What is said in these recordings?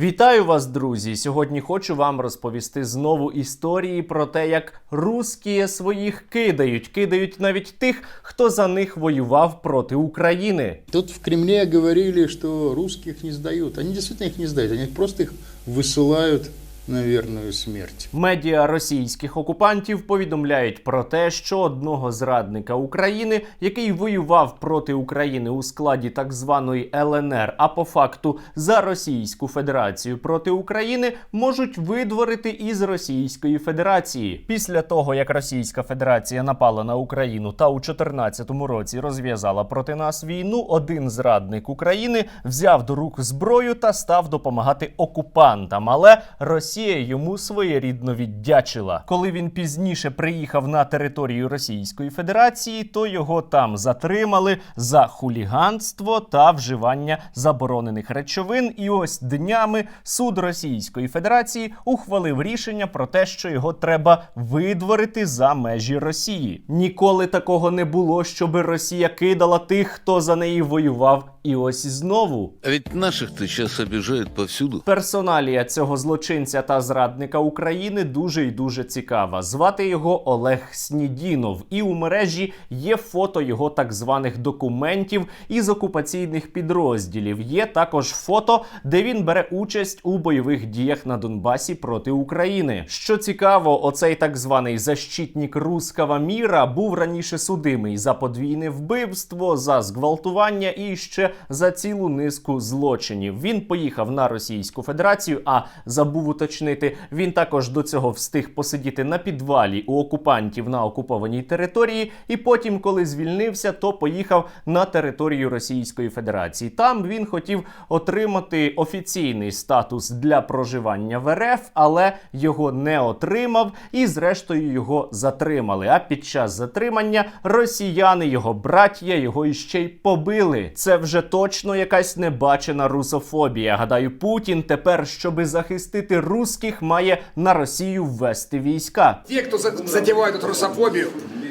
Вітаю вас, друзі! Сьогодні хочу вам розповісти знову історії про те, як русські своїх кидають, кидають навіть тих, хто за них воював проти України. Тут в Кремлі говорили, що русських не здають. Вони действительно їх не здають, вони просто їх высылают на верную смерть. Медіа російських окупантів повідомляють про те, що одного зрадника України, який воював проти України у складі так званої ЛНР, а по факту за Російську Федерацію проти України, можуть видворити із Російської Федерації. Після того як Російська Федерація напала на Україну та у 2014 році розв'язала проти нас війну, один зрадник України взяв до рук зброю та став допомагати окупантам. Але Росія йому своєрідно віддячила. Коли він пізніше приїхав на територію Російської Федерації, то його там затримали за хуліганство та вживання заборонених речовин. І ось днями суд Російської Федерації ухвалив рішення про те, що його треба видворити за межі Росії. Ніколи такого не було, щоби Росія кидала тих, хто за неї воював. І ось знову А ведь наших-то сейчас обижают повсюду. Персоналія цього злочинця та зрадника України дуже й дуже цікава. Звати його Олег Снідінов, і у мережі є фото його так званих документів із окупаційних підрозділів. Є також фото, де він бере участь у бойових діях на Донбасі проти України. Що цікаво, оцей так званий защитник руского міра був раніше судимий за подвійне вбивство, за зґвалтування і ще за цілу низку злочинів. Він поїхав на Російську Федерацію, а забув уточнити, він також до цього встиг посидіти на підвалі у окупантів на окупованій території. І потім, коли звільнився, то поїхав на територію Російської Федерації. Там він хотів отримати офіційний статус для проживання в РФ, але його не отримав, і зрештою його затримали. А під час затримання росіяни, його браття, його іще й побили. Це вже точно якась небачена русофобія. Гадаю, Путін тепер, щоби захистити русських, має на Росію ввести війська. Те, кто за- затевают эту русофобию,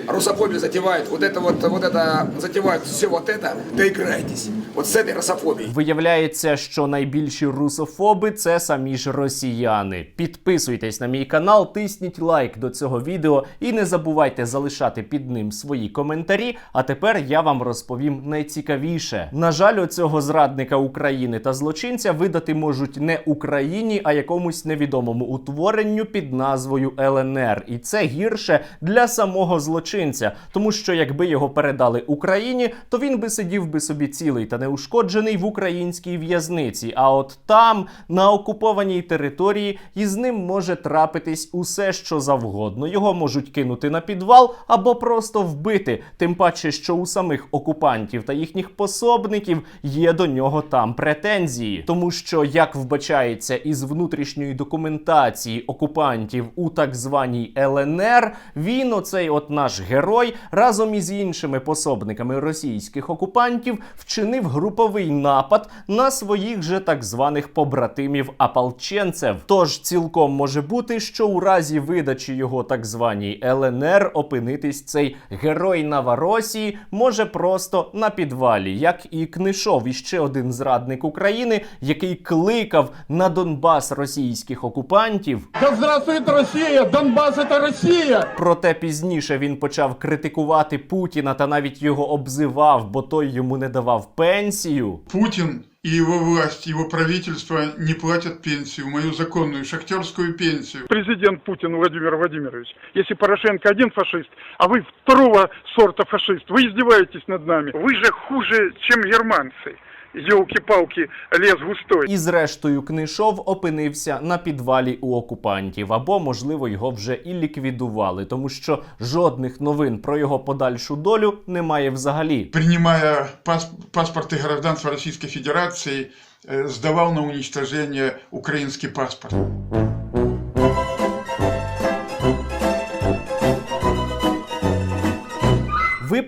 русофобию затевают, вот это вот, вот это, затевают все вот это, доиграйтесь. С этой русофобией. Виявляється, що найбільші русофоби це самі ж росіяни. Підписуйтесь на мій канал, тисніть лайк до цього відео і не забувайте залишати під ним свої коментарі. А тепер я вам розповім найцікавіше. На жаль, оцього зрадника України та злочинця видати можуть не Україні, а якомусь невідомому утворенню під назвою ЛНР. І це гірше для самого злочинця, тому що якби його передали Україні, то він би сидів би собі цілий та неушкоджений в українській в'язниці. А от там, на окупованій території, із ним може трапитись усе, що завгодно. Його можуть кинути на підвал або просто вбити. Тим паче, що у самих окупантів та їхніх пособників є до нього там претензії, тому що як вбачається із внутрішньої документації окупантів у так званій ЛНР, він, оцей от наш герой, разом із іншими пособниками російських окупантів вчинив груповий напад на своїх же так званих побратимів ополченцев. Тож цілком може бути, що у разі видачі його так званій ЛНР опинитись цей герой Новоросії може просто на підвалі, як і Книшов, іще один зрадник України, який кликав на Донбас російських окупантів. Да здравствует Россия! Донбасс это Россия! Проте пізніше він почав критикувати Путіна та навіть його обзивав, бо той йому не давав пенсію. Путин и его власть, его правительство не платят пенсию, мою законную шахтерскую пенсию. Президент Путин Владимир Владимирович, если Порошенко один фашист, а вы второго сорта фашист, вы издеваетесь над нами. Вы же хуже, чем германцы. Елки-палки, лес густой. І зрештою Книшов опинився на підвалі у окупантів, або можливо його вже і ліквідували, тому що жодних новин про його подальшу долю немає взагалі. Принимая пас- паспорты гражданства Российской Федерации, э, сдавал на уничтожение украинский паспорт.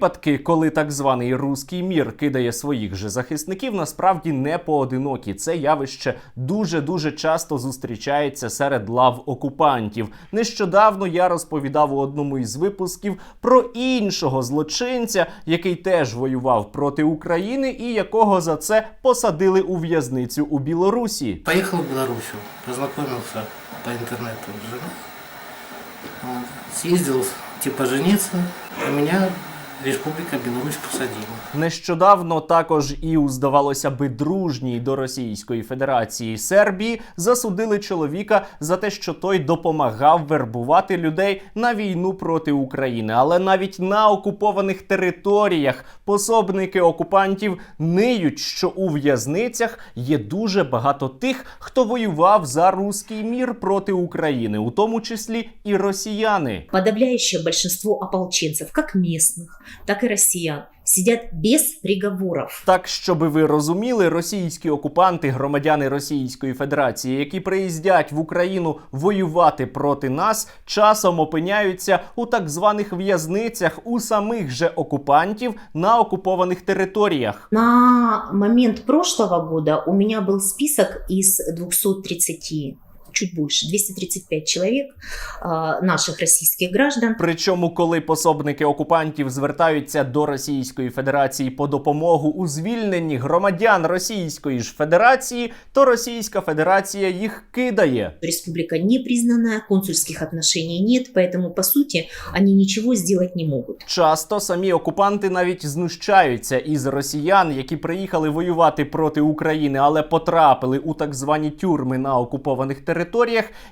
Випадки, коли так званий руський мір кидає своїх же захисників, насправді не поодинокі. Це явище дуже дуже часто зустрічається серед лав окупантів. Нещодавно я розповідав у одному із випусків про іншого злочинця, який теж воював проти України, і якого за це посадили у в'язницю у Білорусі. Поехал в Белоруссию, познакомился по женой. Съездил типа жениться, а меня Республика Беларусь посадила. Нещодавно також і у здавалося би дружній до Російської Федерації Сербії засудили чоловіка за те, що той допомагав вербувати людей на війну проти України. Але навіть на окупованих територіях пособники окупантів ниють, що у в'язницях є дуже багато тих, хто воював за руський мір проти України, у тому числі і росіяни. Подавляющее большинство ополченцев, как местных, так и россиян, сидят без приговоров. Так, щоби ви розуміли, російські окупанти, громадяни Російської Федерації, які приїздять в Україну воювати проти нас, часом опиняються у так званих в'язницях у самих же окупантів на окупованих територіях. На момент прошлого года у меня был список из 230 чуть больше, 235 человек, а, наших российских граждан, Причому, коли пособники окупантів звертаються до Російської Федерації по допомогу у звільненні громадян Російської ж Федерації, то Російська Федерація їх кидає. республика не признанная, консульских отношений нет, поэтому, по сути, они ничего сделать не могут. Часто самі окупанти навіть знущаються із росіян, які приїхали воювати проти України, але потрапили у так звані тюрми на окупованих територіях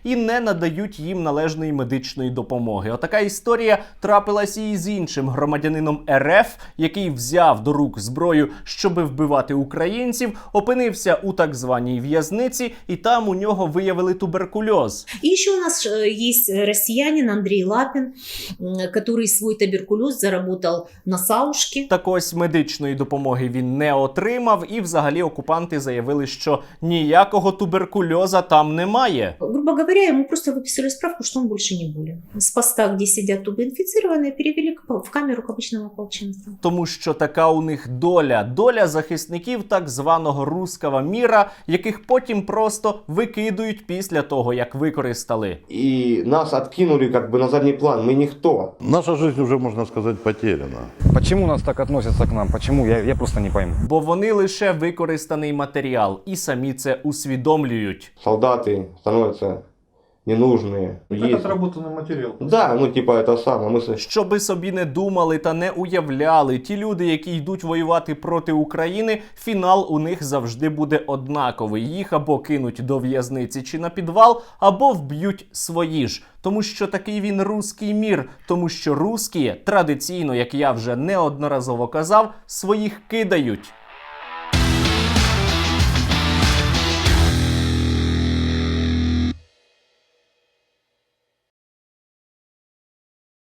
і не надають їм належної медичної допомоги. Отака історія трапилася і з іншим громадянином РФ, який взяв до рук зброю, щоби вбивати українців, опинився у так званій в'язниці, і там у нього виявили туберкульоз. И еще у нас есть россиянин Андрей Лапин, м, который свой туберкулез заработал на Саушке. Так ось медичної допомоги він не отримав, і взагалі окупанти заявили, що ніякого туберкульоза там немає Грубо говоря, ему просто выписали справку, что он больше не болен. С поста, где сидят тубоинфицированные, перевели к- в камеру к обычному ополченцу. Тому що така у них доля, доля захисників так званого руского міра, яких потім просто викидують після того, як використали. и нас откинули как бы на задний план. Мы никто. Наша жизнь уже, можно сказать, потеряна. Почему нас так относятся к нам? Почему? Я, я просто не пойму. Бо вони лише використаний матеріал і самі це усвідомлюють. Солдаты становятся ненужные. Есть- отработанный материал. Да, ну типа это самое. Мы с- Щоби собі не думали та не уявляли, ті люди, які йдуть воювати проти України, фінал у них завжди буде однаковий. Їх або кинуть до в'язниці чи на підвал, або вб'ють свої ж. Тому що такий він руський мір, тому що русські традиційно, як я вже неодноразово казав, своїх кидають.